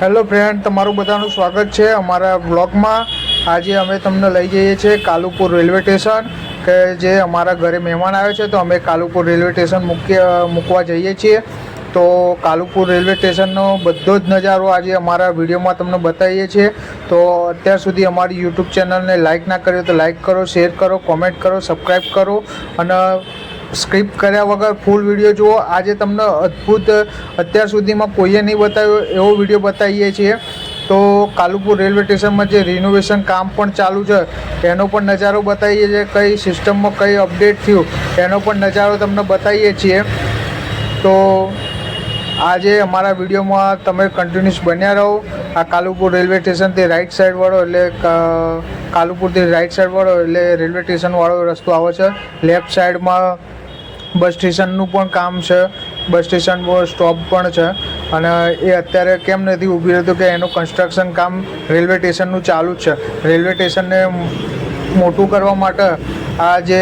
Hello friend, તમારું બધાનું સ્વાગત છે અમારા બ્લોગમાં આજે અમે તમને લઈ જઈએ છીએ કાલુપુર રેલવે સ્ટેશન, કે જે અમારા ઘરે મહેમાન આવે છે, તો અમે કાલુપુર રેલવે સ્ટેશન મૂકીએ મૂકવા જઈએ છીએ. તો કાલુપુર રેલવે સ્ટેશનનો બધો જ નજારો આજે અમારા વિડીયોમાં તમને બતાવીએ છીએ. તો અત્યાર સુધી અમારી યુટ્યુબ ચેનલને લાઇક ના કર્યો તો લાઇક કરો, શેર કરો, કોમેન્ટ કરો, સબસ્ક્રાઈબ કરો. અને સ્ક્રિપ્ટ કર્યા વગર ફૂલ વીડિયો જુઓ. આજે તમને અદ્ભુત, અત્યાર સુધીમાં કોઈએ નહીં બતાવ્યો એવો વીડિયો બતાવીએ છીએ. તો કાલુપુર રેલવે સ્ટેશનમાં જે રિનોવેશન કામ પણ ચાલુ છે, એનો પણ નજારો બતાવીએ છીએ. કઈ સિસ્ટમમાં કઈ અપડેટ થયું, એનો પણ નજારો તમને બતાવીએ છીએ. તો આજે અમારા વિડીયોમાં તમે કન્ટિન્યુઅસ બન્યા રહો. આ કાલુપુર રેલવે સ્ટેશનથી રાઈટ સાઈડ વાળો એટલે કાલુપુરથી રાઈટ સાઈડ વાળો એટલે રેલવે સ્ટેશન વાળો રસ્તો આવે છે. લેફ્ટ સાઈડમાં બસ સ્ટેશનનું પણ કામ છે. બસ સ્ટેશન સ્ટોપ પણ છે. અને એ અત્યારે કેમ નથી ઊભી રહેતું કે એનું કન્સ્ટ્રક્શન કામ રેલવે સ્ટેશનનું ચાલુ જ છે. રેલવે સ્ટેશનને મોટું કરવા માટે આ જે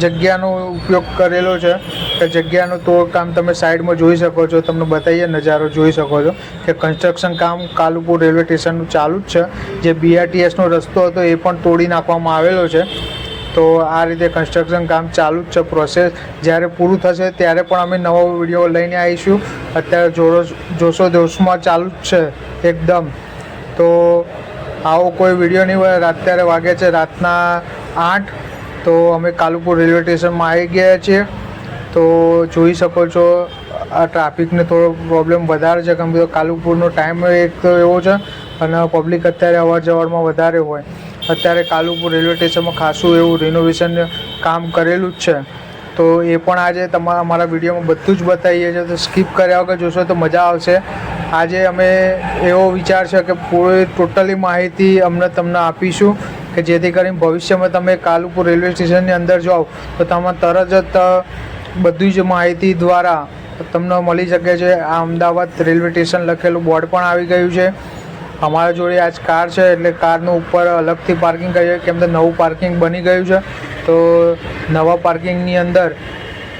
જગ્યાનો ઉપયોગ કરેલો છે કે જગ્યાનું તોડકામ તમે સાઈડમાં જોઈ શકો છો. તમને બતાવીએ નજારો જોઈ શકો છો કે કન્સ્ટ્રક્શન કામ કાલુપુર રેલવે સ્ટેશનનું ચાલુ જ છે. જે બીઆરટીએસનો રસ્તો હતો એ પણ તોડી નાખવામાં આવેલો છે. તો આ રીતે કન્સ્ટ્રક્શન કામ ચાલુ જ છે પ્રોસેસ જ્યારે પૂરું થશે ત્યારે પણ અમે નવો વીડિયો લઈને આવીશું. અત્યારે જોરો જોશો જોશમાં ચાલુ જ છે એકદમ. તો આવો કોઈ વીડિયો નહીં હોય અત્યારે વાગે છે, રાતના આઠ. તો અમે કાલુપુર રેલવે સ્ટેશનમાં આવી ગયા છીએ. તો જોઈ શકો છો, આ ટ્રાફિકને થોડો પ્રોબ્લેમ વધારે છે. કેમ કે કાલુપુરનો ટાઈમ એક તો એવો છે અને પબ્લિક અત્યારે અવર જવરમાં વધારે હોય. અત્યારે કાલુપુર રેલવે સ્ટેશનમાં ખાસું એવું રિનોવેશન કામ કરેલું જ છે. તો એ પણ આજે તમારા અમારા વિડીયોમાં બધું જ બતાવીએ છીએ. તો સ્કીપ કર્યા વગર જોશો તો મજા આવશે. આજે અમે એવો વિચાર છે કે પૂરી ટોટલી માહિતી અમને તમને આપીશું કે જેથી કરીને ભવિષ્યમાં તમે કાલુપુર રેલવે સ્ટેશનની અંદર જાઓ તો તમે તરત જ બધી જ માહિતી દ્વારા તમને મળી શકે છે. આ અમદાવાદ રેલવે સ્ટેશન લખેલું બોર્ડ પણ આવી ગયું છે. અમારા જોડે આજ કાર છે, એટલે કારનું ઉપર અલગથી પાર્કિંગ કરીએ કેમ કે નવું પાર્કિંગ બની ગયું છે. તો નવા પાર્કિંગની અંદર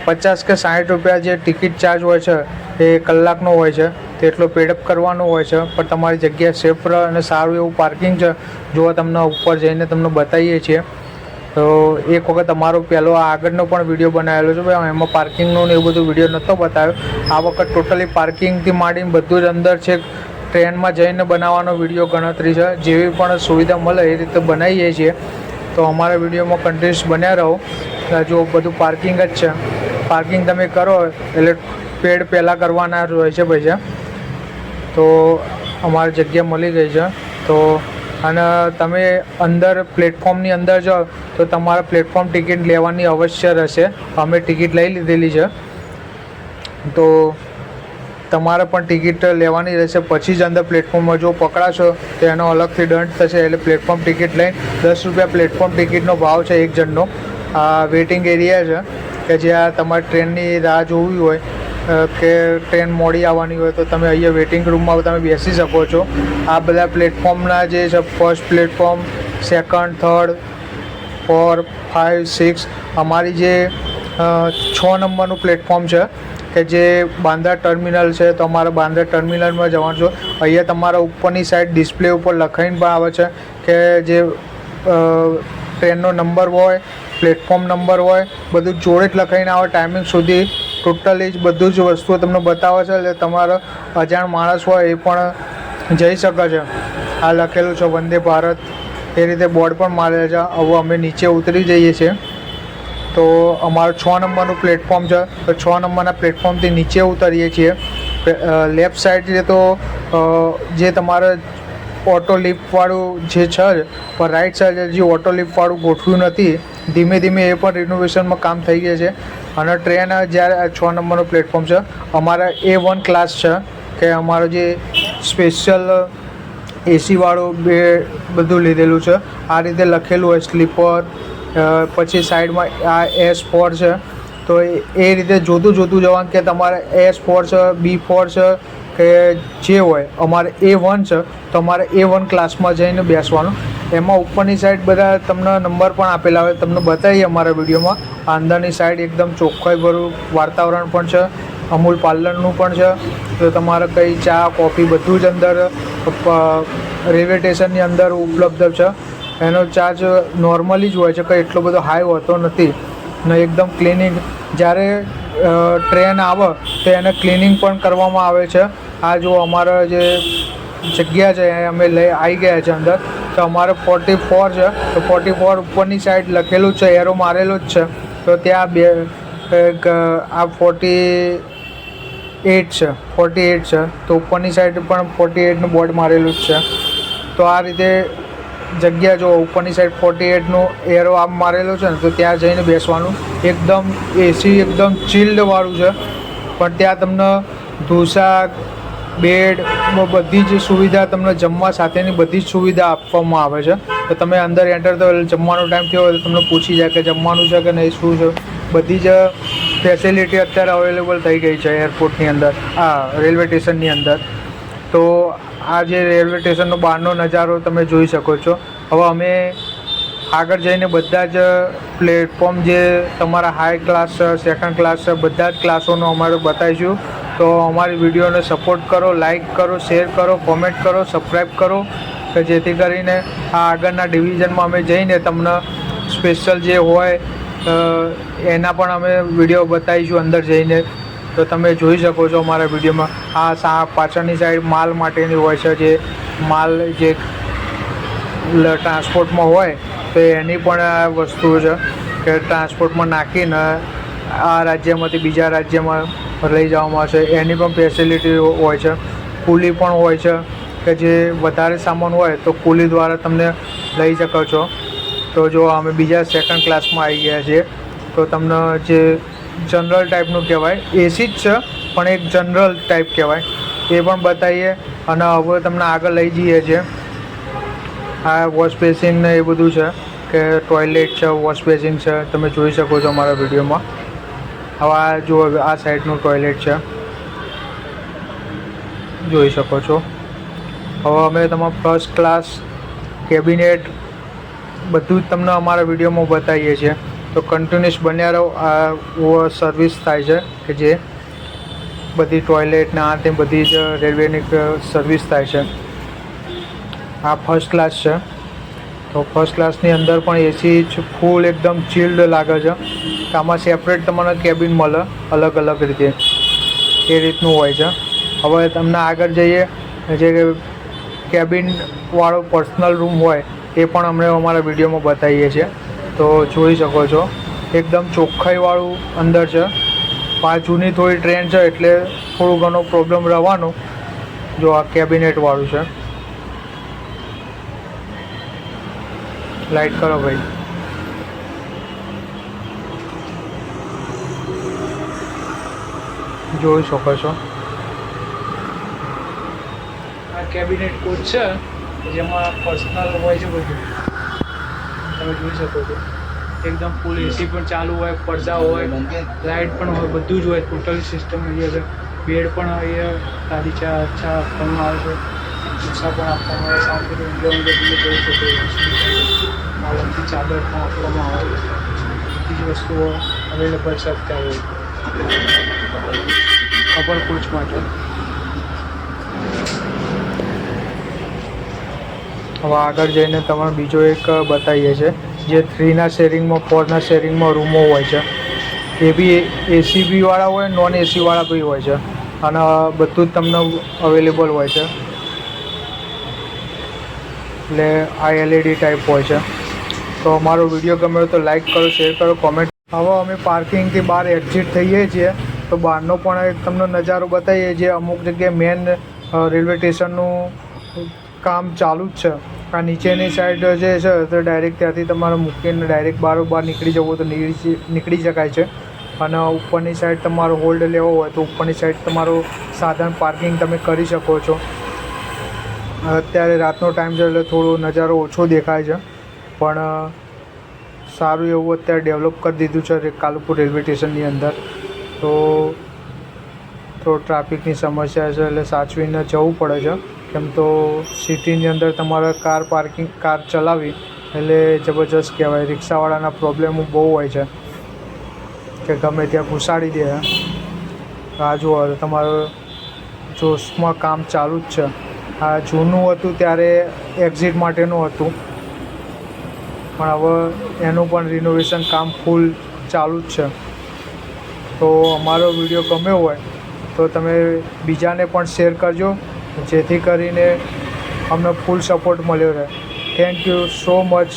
પચાસ કે સાઠ રૂપિયા જે ટિકિટ ચાર્જ હોય છે, એ કલાકનો હોય છે. તેટલો પેડઅપ કરવાનો હોય છે, પણ તમારી જગ્યા સેફ રહે અને સારું એવું પાર્કિંગ છે. જો તમને ઉપર જઈને તમને બતાવીએ છીએ. તો એક વખત અમારો પહેલો આગળનો પણ વીડિયો બનાવેલો છે ભાઈ એમાં પાર્કિંગનો ને એવું બધું વીડિયો નહોતો બતાવ્યો. આ વખત ટોટલી પાર્કિંગથી માંડીને બધું જ અંદર છે ટ્રેનમાં જઈને બનાવવાનો વીડિયો ગણતરી છે. જેવી પણ સુવિધા મળે એ રીતે બનાવીએ છીએ. તો અમારા વિડીયોમાં કન્ટિન્યુઅસ બન્યા રહો. જો બધું પાર્કિંગ જ છે. પાર્કિંગ તમે કરો, એટલે પેડ પહેલાં કરવાના હોય છે પૈસા તો અમારી જગ્યા મળી ગઈ છે. તો અને તમે અંદર પ્લેટફોર્મની અંદર જાઓ, તો તમારે પ્લેટફોર્મ ટિકિટ લેવાની અવશ્ય રહેશે. અમે ટિકિટ લઈ લીધેલી છે. તો તમારે પણ ટિકિટ લેવાની રહેશે. પછી જ અંદર પ્લેટફોર્મમાં જો પકડાશો, તો એનો અલગથી દંડ થશે. એટલે પ્લેટફોર્મ ટિકિટ લઈને દસ રૂપિયા પ્લેટફોર્મ ટિકિટનો ભાવ છે એક જણનો. આ વેઇટિંગ એરિયા છે કે જ્યાં તમારે ટ્રેનની રાહ જોવી હોય કે ટ્રેન મોડી આવવાની હોય, તો તમે અહીંયા વેઇટિંગ રૂમમાં તમે બેસી શકો છો. આ બધા પ્લેટફોર્મના જે છે, first platform, second, third, four five six, અમારી જે છ નંબરનું પ્લેટફોર્મ છે કે જે બાંદ્રા ટર્મિનલ છે તમારે બાંદ્રા ટર્મિનલમાં જવાનું છો. અહીંયા તમારા ઉપરની સાઈડ ડિસ્પ્લે ઉપર લખાઈને પણ આવે છે કે જે ટ્રેનનો નંબર હોય પ્લેટફોર્મ નંબર હોય, બધું જોડે જ લખાઈને આવે. ટાઈમિંગ સુધી ટોટલી જ બધું જ વસ્તુઓ તમને બતાવે છે. એટલે તમારો અજાણ માણસ હોય એ પણ જઈ શકે છે. આ લખેલું છે વંદે ભારત. એ રીતે બોર્ડ પણ મારેલ છે. હવે અમે નીચે ઉતરી જઈએ છીએ. તો અમારું છ નંબરનું પ્લેટફોર્મ છે. તો છ નંબરના પ્લેટફોર્મથી નીચે ઉતરીએ છીએ. લેફ્ટ સાઈડ તો જે તમારે ઓટો લિફ્ટવાળું જે છે, પણ રાઈટ સાઈડ જે ઓટો લિફ્ટવાળું ગોઠવ્યું નથી, ધીમે ધીમે એ પણ રિનોવેશનમાં કામ થઈ ગયા છે. અને ટ્રેન જ્યારે છ નંબરનું પ્લેટફોર્મ છે, અમારા એ વન ક્લાસ છે, કે અમારો જે સ્પેશિયલ એસીવાળું બે બધું લીધેલું છે. આ રીતે લખેલું હોય સ્લીપર પછી સાઈડમાં આ એસ ફોર છે. તો એ રીતે જોતું જોતું જવાનું કે તમારે એસ ફોર છે, બી ફોર છે, કે જે હોય. અમારે એ વન છે, તો અમારે એ વન ક્લાસમાં જઈને બેસવાનું. એમાં ઉપરની સાઈડ બધા તમને નંબર પણ આપેલા હોય. તમને બતાવીએ અમારા વિડીયોમાં. અંદરની સાઈડ એકદમ ચોખ્ખાઈભર્યું વાતાવરણ પણ છે. અમૂલ પાર્લરનું પણ છે. તો તમારે કંઈ ચા, કોફી બધું જ અંદર રેલવે સ્ટેશનની અંદર ઉપલબ્ધ છે. એનો ચાર્જ નોર્મલી જ હોય છે, કંઈ એટલો બધો હાઈ હોતો નથી. ને એકદમ ક્લિનિંગ જ્યારે ટ્રેન આવે, તો એને ક્લિનિંગ પણ કરવામાં આવે છે. આ જો અમારા જે જગ્યા છે અમે લઈ આવી ગયા છે અંદર, તો અમારે ફોર્ટી ફોર છે. તો ફોર્ટી ફોર ઉપરની સાઈડ લખેલું છે એરો મારેલો જ છે. તો ત્યાં બે આ ફોર્ટી એટ છે ફોર્ટી એટ છે. તો ઉપરની સાઈડ પણ ફોર્ટી એટનું બોર્ડ મારેલું જ છે. તો આ રીતે જગ્યા જો ઉપરની સાઈડ ફોર્ટી એટનું એરો આમ મારેલો છે ને, તો ત્યાં જઈને બેસવાનું. એકદમ એસી એકદમ ચિલ્ડવાળું છે. પણ ત્યાં તમને ઢોસા બેડ બધી જ સુવિધા તમને જમવા સાથેની બધી જ સુવિધા આપવામાં આવે છે. તો તમે અંદર એન્ટર થયો જમવાનો ટાઈમ થયો તો તમને પૂછી જાય કે જમવાનું છે કે નહીં, શું છે. બધી જ ફેસિલિટી અત્યારે અવેલેબલ થઈ ગઈ છે એરપોર્ટની અંદર, આ રેલવે સ્ટેશનની અંદર. તો આ જે રેલવે સ્ટેશનનો બહારનો નજારો તમે જોઈ શકો છો. હવે અમે આગળ જઈને બધા જ પ્લેટફોર્મ જે તમારા હાઈ ક્લાસ સેકન્ડ ક્લાસ બધા જ ક્લાસોનો અમારે બતાવીશું. તો અમારી વિડીયોને સપોર્ટ કરો લાઇક કરો શેર કરો કોમેન્ટ કરો સબસ્ક્રાઈબ કરો. કે જેથી કરીને આ આગળના ડિવિઝનમાં અમે જઈને તમને સ્પેશિયલ જે હોય એના પણ અમે વીડિયો બતાવીશું અંદર જઈને. તો તમે જોઈ શકો છો અમારા વિડીયોમાં. આ સા, પાછળની સાઈડ માલ માટેની હોય છે જે માલ જે ટ્રાન્સપોર્ટમાં હોય, તો એની પણ વસ્તુ છે કે ટ્રાન્સપોર્ટમાં નાખીને આ રાજ્યમાંથી બીજા રાજ્યમાં લઈ જવામાં આવશે. એની પણ ફેસિલિટી હોય છે. કુલી પણ હોય છે કે જે વધારે સામાન હોય તો કુલી દ્વારા તમને લઈ શકો છો. તો જો અમે બીજા સેકન્ડ ક્લાસમાં આવી ગયા છીએ, તો તમને જે જનરલ ટાઈપનું કહેવાય. એસી જ છે, પણ એક જનરલ ટાઈપ કહેવાય. એ પણ બતાવીએ અને હવે તમને આગળ લઈ જઈએ છીએ આ વોશ બેસિન ને એ બધું છે, કે ટોયલેટ છે, વોશ બેસિન છે, તમે જોઈ શકો છો અમારા વિડીયોમાં. હવે આ જો આ સાઈડનું ટોયલેટ છે. જોઈ શકો છો. હવે અમે તમારા ફર્સ્ટ ક્લાસ કેબિનેટ બધું જ તમને અમારા વિડીયોમાં બતાવીએ છીએ. તો કન્ટિન્યુઅસ બન્યા રહો. આ સર્વિસ થાય છે કે જે બધી ટોયલેટ ને આ તે બધી જ રેલવેની સર્વિસ થાય છે. આ ફર્સ્ટ ક્લાસ છે. તો ફર્સ્ટ ક્લાસની અંદર પણ એસી ફૂલ એકદમ ચિલ્ડ લાગે છે. આમાં સેપરેટ તમને કેબિન મળે અલગ અલગ રીતે. એ રીતનું હોય છે. હવે તમને આગળ જઈએ. જે કેબિનવાળો પર્સનલ રૂમ હોય એ પણ અમને અમારા વિડીયોમાં બતાવીએ છીએ. તો જોઈ શકો છો. એકદમ ચોખ્ખાઈવાળું અંદર છે. પાંચ જૂની થોડી ટ્રેન છે એટલે થોડું ઘણો પ્રોબ્લેમ રહેવાનું. જો આ કેબિનેટવાળું છે. લાઇટ કરો ભાઈ. જોઈ શકો છો. આ કેબિનેટ કોચ છે, જેમાં પર્સનલ હોય છે બધું. તમે જોઈ શકો છો. એકદમ ફૂલ એસી પણ ચાલુ હોય, પડદા હોય લાઇટ પણ હોય, બધું જ હોય. ટોટલ સિસ્ટમ અહીંયા છે બેડ પણ અહીંયા સારી ચા અચ્છા આપવામાં આવે છે. ઢોસા પણ આપવામાં આવે સાથે ઊંઘે ઊંઘે જોઈ શકો માલમથી ચાદર પણ આપવામાં આવે બધી જ વસ્તુઓ અવેલેબલ છે અત્યારે. કપલ કોચ માટે. હવે આગળ જઈને તમને બીજો એક બતાવીએ છીએ જે થ્રીના શેરિંગમાં, ફોરના શેરિંગમાં રૂમો હોય છે. એ બી એસી બીવાળા હોય, નોન એસીવાળા બી હોય છે. અને બધું જ તમને અવેલેબલ હોય છે. એટલે આ એલઈડી ટાઈપ હોય છે. તો અમારો વીડિયો ગમ્યો તો લાઈક કરો શેર કરો કોમેન્ટ હવે અમે પાર્કિંગથી બહાર એક્ઝિટ થઈએ છીએ. તો બહારનો પણ એક તમને નજારો બતાવીએ છીએ અમુક જગ્યાએ મેન રેલવે સ્ટેશનનું કામ ચાલુ જ છે. આ નીચેની સાઈડ જે છે, તો ડાયરેક્ટ ત્યાંથી તમારે મૂકીને ડાયરેક્ટ બહાર નીકળી જવું તો નીકળી શકાય છે. અને ઉપરની સાઈડ તમારો હોલ્ડ લેવો હોય તો ઉપરની સાઈડ તમારું સાધન પાર્કિંગ તમે કરી શકો છો. અત્યારે રાતનો ટાઈમ છે એટલે થોડો નજારો ઓછો દેખાય છે. પણ, સારું એવું અત્યારે ડેવલપ કરી દીધું છે કાલુપુર રેલવે સ્ટેશનની અંદર. તો તો ટ્રાફિકની સમસ્યા છે એટલે સાચવીને જવું પડે છે. કેમ તો સિટીની અંદર તમારે કાર પાર્કિંગ, કાર ચલાવી એટલે જબરજસ્ત કહેવાય. રિક્ષાવાળાના પ્રોબ્લેમો બહુ હોય છે કે ગમે ત્યાં ઘુસાડી દે આ જુઓ તમારું જોશમાં કામ ચાલુ જ છે. આ જૂનું હતું ત્યારે એક્ઝિટ માટેનું હતું. પણ હવે એનું પણ રિનોવેશન કામ ફૂલ ચાલુ જ છે. તો અમારો વીડિયો ગમ્યો હોય તો તમે બીજાને પણ શેર કરજો, જેથી કરીને અમને ફૂલ સપોર્ટ મળ્યો રહે. Thank you so much